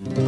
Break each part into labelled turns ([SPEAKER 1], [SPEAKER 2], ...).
[SPEAKER 1] Mm-hmm.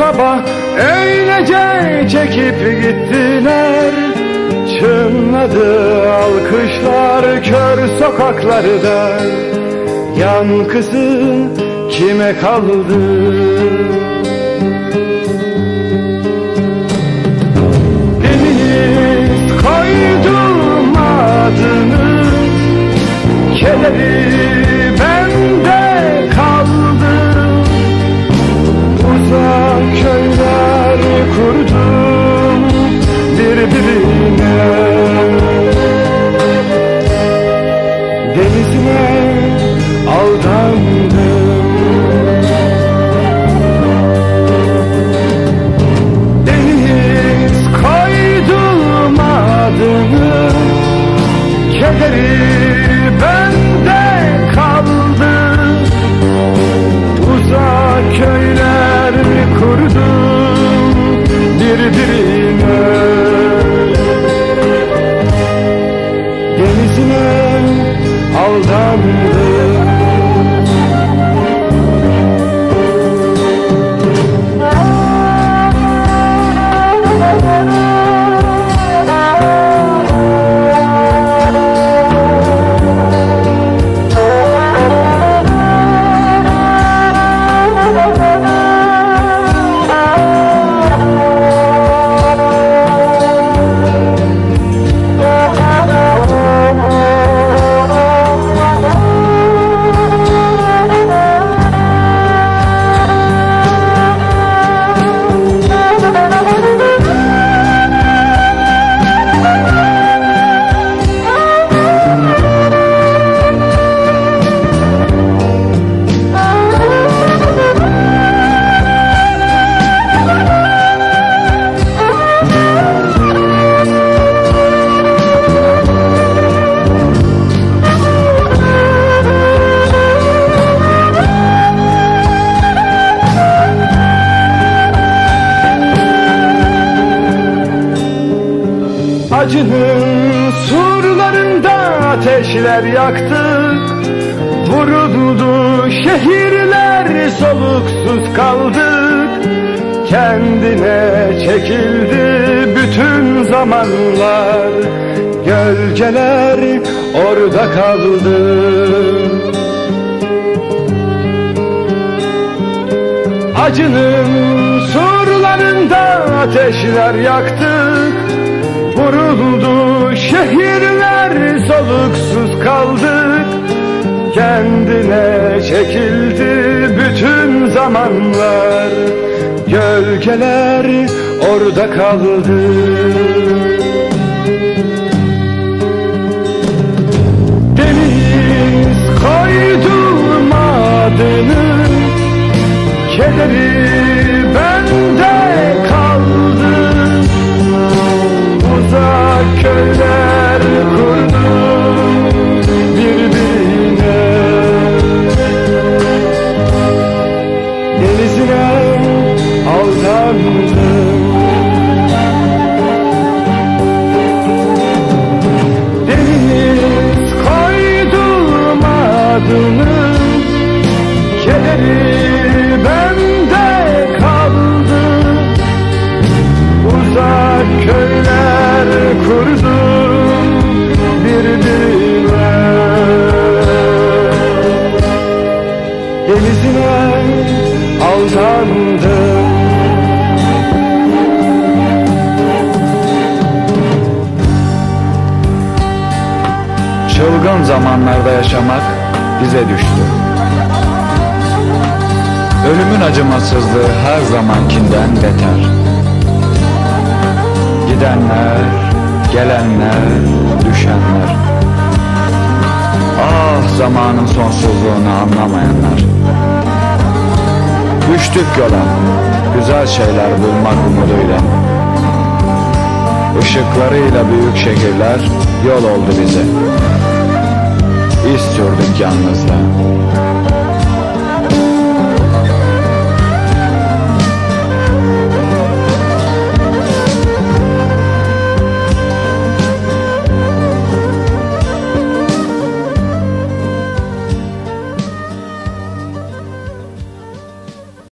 [SPEAKER 1] sabah öylece çekip gittiler Çınladı alkışlar kör sokaklarda Yankısı kime kaldı? Elimizime down Acının surlarında ateşler yaktık Vuruldu şehirler soluksuz kaldık. Kendine çekildi bütün zamanlar. Gölgeler orada kaldı. Acının surlarında ateşler yaktık Vuruldu şehirler soluksuz kaldık Kendine çekildi bütün zamanlar. Gölgeler orada kaldı. Deniz koydum adını Kederi aldandım Deniz koydum Kederi bende kaldı. Uzak köyler kurdum
[SPEAKER 2] Çılgın zamanlarda yaşamak bize düştü. Ölümün acımasızlığı her zamankinden beter. Gidenler, gelenler, düşenler. Ah zamanın sonsuzluğunu anlamayanlar. Düştük yola, güzel şeyler bulmak umuduyla. Işıklarıyla büyük şehirler yol oldu bize. İz sürdük yalnızla.